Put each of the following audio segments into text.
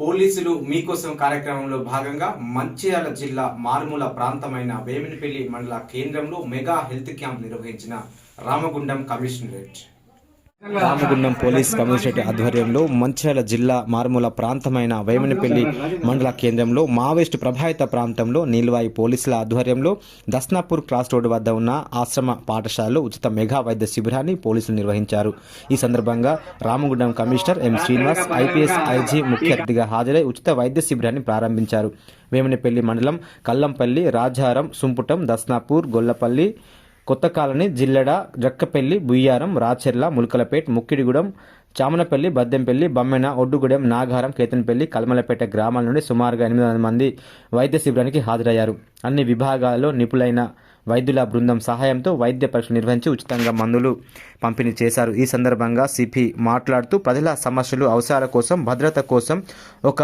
పోలీసులు మీకోసం కార్యక్రమంలో భాగంగా మంచిర్యాల జిల్లా మారుమూల ప్రాంతమైన వేమినపల్లి మండల కేంద్రంలో మెగా హెల్త్ క్యాంప్ నిర్వహించిన Ramagundam commissionerate. Ramagundam police commissionerate ఆధ్వర్యంలో మంచిర్యాల జిల్లా మారుమూల ప్రాంతమైన వేమనపల్లి మండల కేంద్రంలో మావోయిస్టు ప్రభావిత ప్రాంతంలో నీల్వాయి పోలీసుల ఆధ్వర్యంలో దస్నాపూర్ క్రాస్ రోడ్డు వద్ద ఉన్న ఆశ్రమ పాఠశాలలో ఉచిత మెగా వైద్య శిబిరాన్ని పోలీసులు నిర్వహించారు. ఈ సందర్భంగా Ramagundam commissioner M Srinivas IPS IG ముఖ్య అతిథిగా హాజరై ఉచిత వైద్య శిబిరాన్ని ప్రారంభించారు. వేమనపల్లి మండలం కల్లంపల్లి రాజారం సుంపుటం దస్నాపూర్ గొల్లపల్లి కొత్త కాలనీ జిల్లెడ జక్కపల్లి బుయ్యారం రాచెర్ల ములకలపేట్ ముక్కిడిగూడెం చామనపల్లి బద్దెంపల్లి బమ్మెన ఒడ్డుగూడెం నాగారం కేతన్పల్లి కల్మలపేట గ్రామాల నుండి సుమారుగా ఎనిమిది వందల మంది వైద్య శిబిరానికి హాజరయ్యారు. అన్ని విభాగాల్లో నిపుణులైన వైద్యుల బృందం సహాయంతో వైద్య పరీక్షలు నిర్వహించి ఉచితంగా మందులు పంపిణీ చేశారు. ఈ సందర్భంగా సిపి మాట్లాడుతూ ప్రజల సమస్యలు అవసరాల కోసం భద్రత కోసం ఒక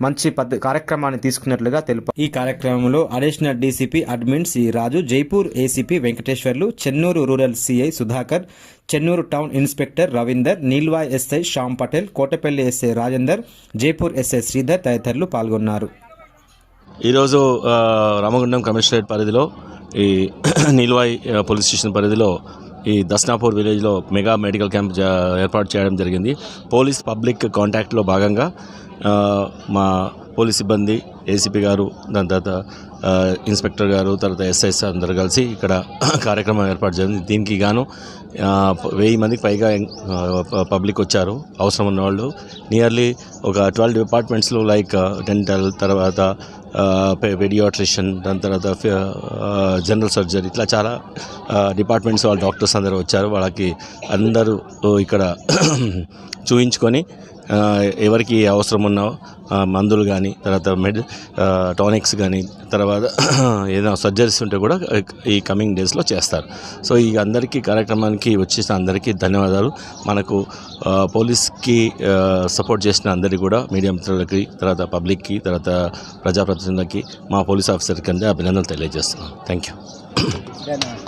మంచి పద్ధ కార్యక్రమాన్ని తీసుకున్నట్లుగా తెలుపారు ఈ కార్యక్రమంలో additional DCP admin C Raju Jaipur ACP Venkateshwarlu Chennur rural CI Sudhakar Chennur town inspector Ravinder Neelwai SI Shyam Patel Kotapalli SI Rajender Jaipur SI Sridhar తదితరులు పాల్గొన్నారు. ఈరోజు రామగుండం కమిషనరేట్ పరిధిలో ఈ నీల్వాయి పోలీస్ స్టేషన్ పరిధిలో ఈ దస్నాపూర్ విలేజ్లో మెగా మెడికల్ క్యాంప్ ఏర్పాటు చేయడం జరిగింది. పోలీస్ పబ్లిక్ కాంటాక్ట్లో భాగంగా మా పోలీస్ సిబ్బంది ఏసీపీ గారు దాని తర్వాత ఇన్స్పెక్టర్ గారు తర్వాత ఎస్ఐస్ అందరు కలిసి ఇక్కడ కార్యక్రమం ఏర్పాటు జరిగింది. దీనికి గాను వెయ్యి మందికి పైగా ప- పబ్లిక్ వచ్చారు. అవసరం ఉన్న వాళ్ళు నియర్లీ ఒక ట్వెల్వ్ డిపార్ట్మెంట్స్లో లైక్ డెంటల్ తర్వాత పెడియాట్రిషియన్ దాని తర్వాత జనరల్ సర్జరీ ఇట్లా చాలా డిపార్ట్మెంట్స్ వాళ్ళ డాక్టర్స్ అందరూ వచ్చారు. వాళ్ళకి అందరూ ఇక్కడ చూయించుకొని ఎవరికి అవసరం ఉన్న మందులు కానీ తర్వాత మెడ్ టానిక్స్ కానీ తర్వాత ఏదైనా సర్జరీస్ ఉంటే కూడా ఈ కమింగ్ డేస్లో చేస్తారు. సో ఈ అందరికీ కార్యక్రమానికి వచ్చేసిన అందరికీ ధన్యవాదాలు. మనకు పోలీస్కి సపోర్ట్ చేసిన అందరికీ కూడా మీడియా మిత్రులకి తర్వాత పబ్లిక్కి తర్వాత ప్రజాప్రతినిధులకి మా పోలీస్ ఆఫీసర్కి అందరూ అభినందనలు తెలియజేస్తున్నాను. Thank you